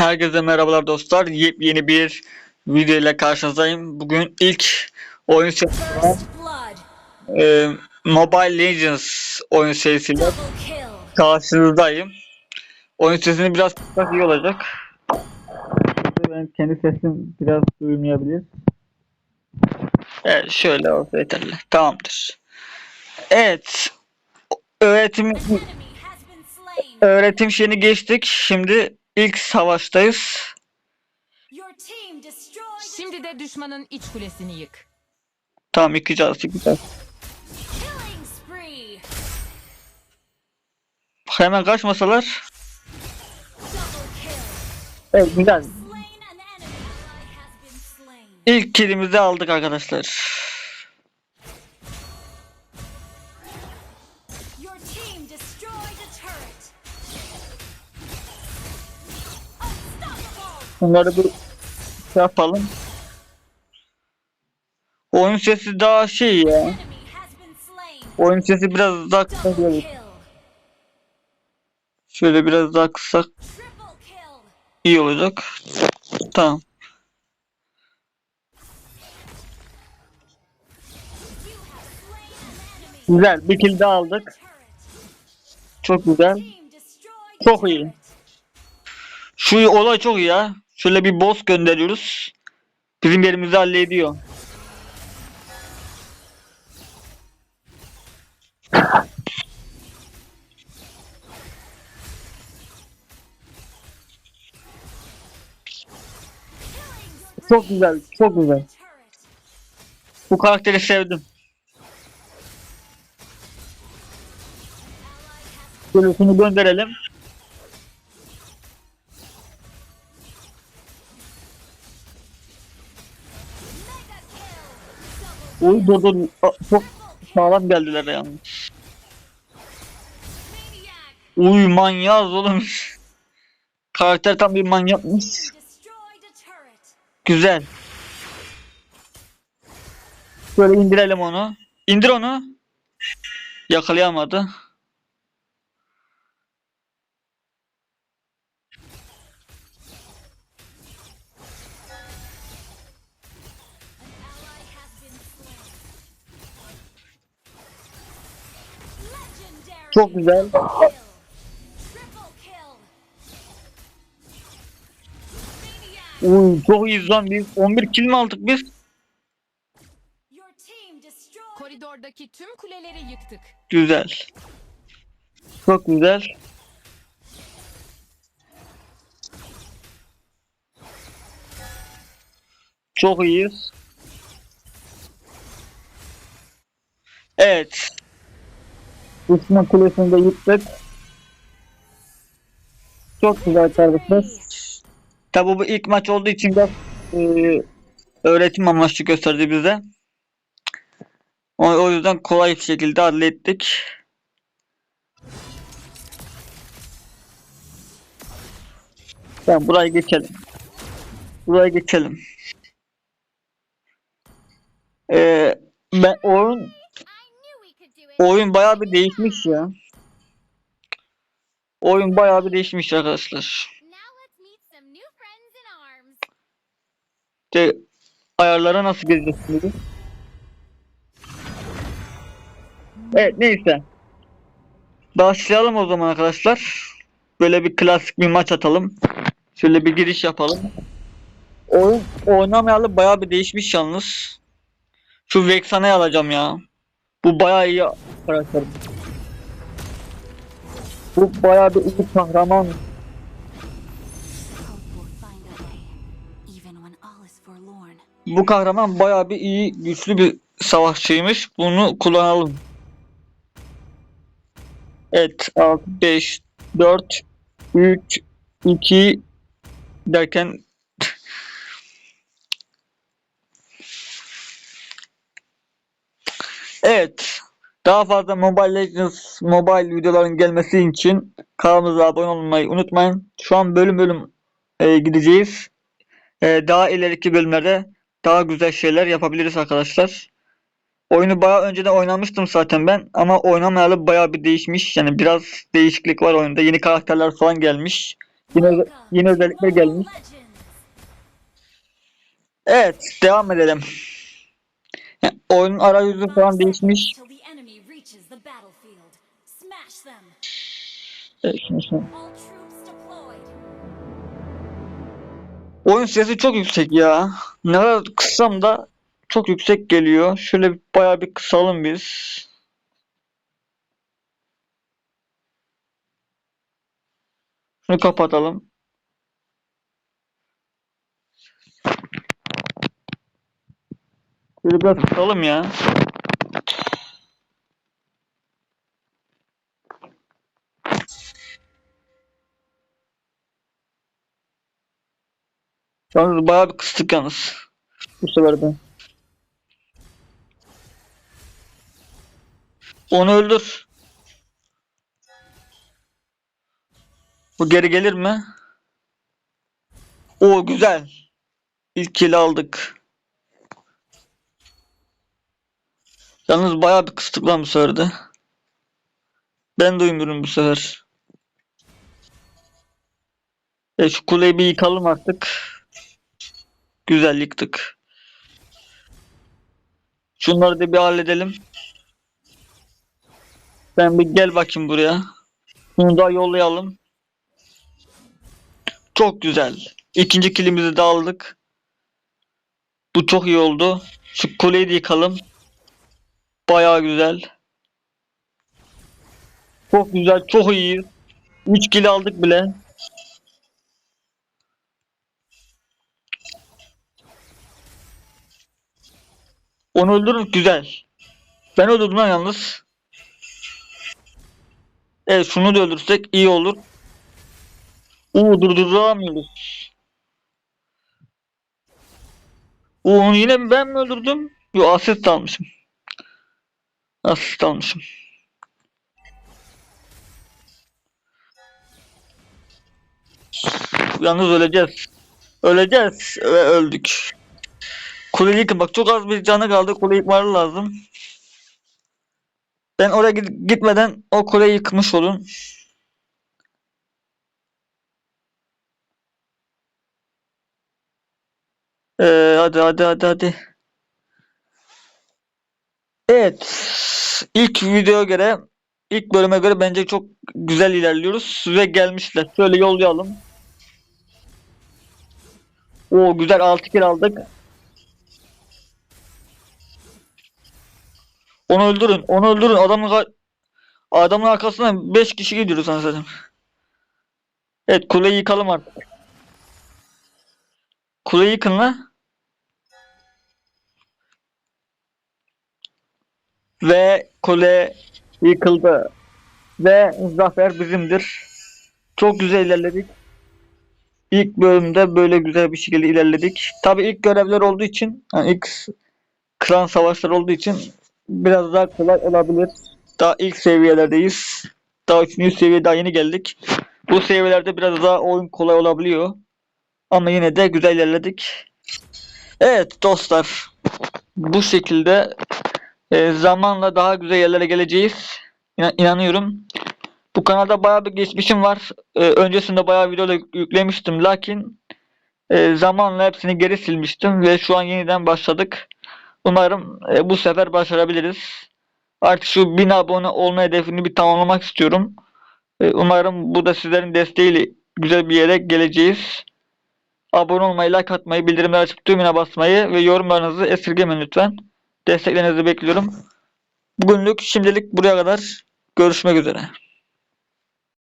Herkese merhabalar dostlar. Yepyeni bir video ile karşınızdayım. Bugün ilk oyun serisi e, Mobile Legends oyun serisiyle karşınızdayım. Oyun sesini biraz kısmak iyi olacak. Ben kendi sesim biraz duyulmayabilir. Evet şöyle olsa yeterli. Tamamdır. Evet. Öğretim öğretim şeyini geçtik. Şimdi ilk savaştayız. Şimdi de düşmanın iç kulesini yık. Tamam yıkacağız yıkacağız. Hemen kaçmasalar. Evet güzel. İlk kilimizi aldık arkadaşlar. Bunları bir şey yapalım. Oyun sesi daha şey ya. Oyun sesi biraz daha kısa gelir. Şöyle biraz daha kısa iyi olacak. Tamam. Güzel. Bir kill daha aldık. Çok güzel. Çok iyi. Şu olay çok iyi ya. Şöyle bir boss gönderiyoruz. Bizim yerimizi hallediyor. Çok güzel, çok güzel. Bu karakteri sevdim. Şöyle şunu gönderelim. Uy dur dur. Çok sağlam geldiler yalnız. Uy manyağız oğlum. Karakter tam bir manyakmış. Güzel. Şöyle indirelim onu. İndir onu. Yakalayamadı. Çok güzel. Uy çok iyiyiz lan biz. 11 kill mi aldık biz? Koridordaki tüm kuleleri yıktık. Güzel. Çok güzel. Çok iyiyiz. Evet. Düşman kulesini de yıktık. Çok güzel kardeşler. Tabi bu ilk maç olduğu için de e, öğretim amaçlı gösterdi bize. O, o yüzden kolay bir şekilde hallettik. Tamam buraya geçelim. Buraya geçelim. Ee, ben oyun oyun bayağı bir değişmiş ya. Oyun bayağı bir değişmiş arkadaşlar. İşte ayarlara nasıl gireceğiz şimdi? Evet neyse. Başlayalım o zaman arkadaşlar. Böyle bir klasik bir maç atalım. Şöyle bir giriş yapalım. Oyun oynamayalı bayağı bir değişmiş yalnız. Şu Vexana'yı alacağım ya. Bu bayağı iyi karakter. Bu bayağı bir iyi kahraman. Bu kahraman bayağı bir iyi, güçlü bir savaşçıymış. Bunu kullanalım. Evet, 6, 5, 4, 3, 2 derken Evet. Daha fazla Mobile Legends mobile videoların gelmesi için kanalımıza abone olmayı unutmayın. Şu an bölüm bölüm e, gideceğiz. E, daha ileriki bölümlerde daha güzel şeyler yapabiliriz arkadaşlar. Oyunu bayağı önceden oynamıştım zaten ben ama oynamayalı bayağı bir değişmiş. Yani biraz değişiklik var oyunda. Yeni karakterler falan gelmiş. Yine yine özellikler gelmiş. Evet, devam edelim. Yani oyunun arayüzü falan değişmiş. Deployed. Oyun sesi çok yüksek ya. Ne kadar kıssam da çok yüksek geliyor. Şöyle bir- bayağı bir kısalım biz. Şunu kapatalım. Şöyle biraz kısalım ya. Yalnız bayağı bir kıstık yalnız. Bu sefer de. Onu öldür. Bu geri gelir mi? O güzel. İlk kill aldık. Yalnız bayağı bir kıstık lan bu sefer de. Ben de uyumuyorum bu sefer. E şu kuleyi bir yıkalım artık. Güzel yıktık. Şunları da bir halledelim. Sen bir gel bakayım buraya. Şunu da yollayalım. Çok güzel. İkinci kilimizi de aldık. Bu çok iyi oldu. Şu kuleyi de yıkalım. Bayağı güzel. Çok güzel, çok iyi. 3 kill aldık bile. Onu öldürün güzel. Ben öldürdüm yalnız. Evet şunu da öldürsek iyi olur. Uuu durduramıyoruz. Uuu yine ben mi öldürdüm? Yo asist almışım. Asist almışım. Yalnız öleceğiz. Öleceğiz ve öldük. Kuleyi yıkın. Bak çok az bir canı kaldı. Kuleyi yıkmaları lazım. Ben oraya gitmeden o kuleyi yıkmış olun. Ee, hadi hadi hadi hadi. Evet. İlk videoya göre ilk bölüme göre bence çok güzel ilerliyoruz ve gelmişler. Şöyle yollayalım. O güzel 6 kill aldık. Onu öldürün. Onu öldürün. Adamın adamın arkasından 5 kişi gidiyoruz anasını. Evet kuleyi yıkalım artık. Kuleyi yıkın lan. Ve kule yıkıldı. Ve zafer bizimdir. Çok güzel ilerledik. İlk bölümde böyle güzel bir şekilde ilerledik. Tabii ilk görevler olduğu için, yani ilk klan savaşları olduğu için biraz daha kolay olabilir. Daha ilk seviyelerdeyiz. Daha 3. seviyeye daha yeni geldik. Bu seviyelerde biraz daha oyun kolay olabiliyor. Ama yine de güzel ilerledik. Evet dostlar. Bu şekilde e, zamanla daha güzel yerlere geleceğiz. İna- inanıyorum. Bu kanalda bayağı bir geçmişim var. E, öncesinde bayağı video da yüklemiştim. Lakin e, zamanla hepsini geri silmiştim ve şu an yeniden başladık. Umarım e, bu sefer başarabiliriz. Artık şu 1000 abone olma hedefini bir tamamlamak istiyorum. E, umarım bu da sizlerin desteğiyle güzel bir yere geleceğiz. Abone olmayı, like atmayı, bildirimleri açıp düğmene basmayı ve yorumlarınızı esirgemeyin lütfen. Desteklerinizi bekliyorum. Bugünlük şimdilik buraya kadar. Görüşmek üzere.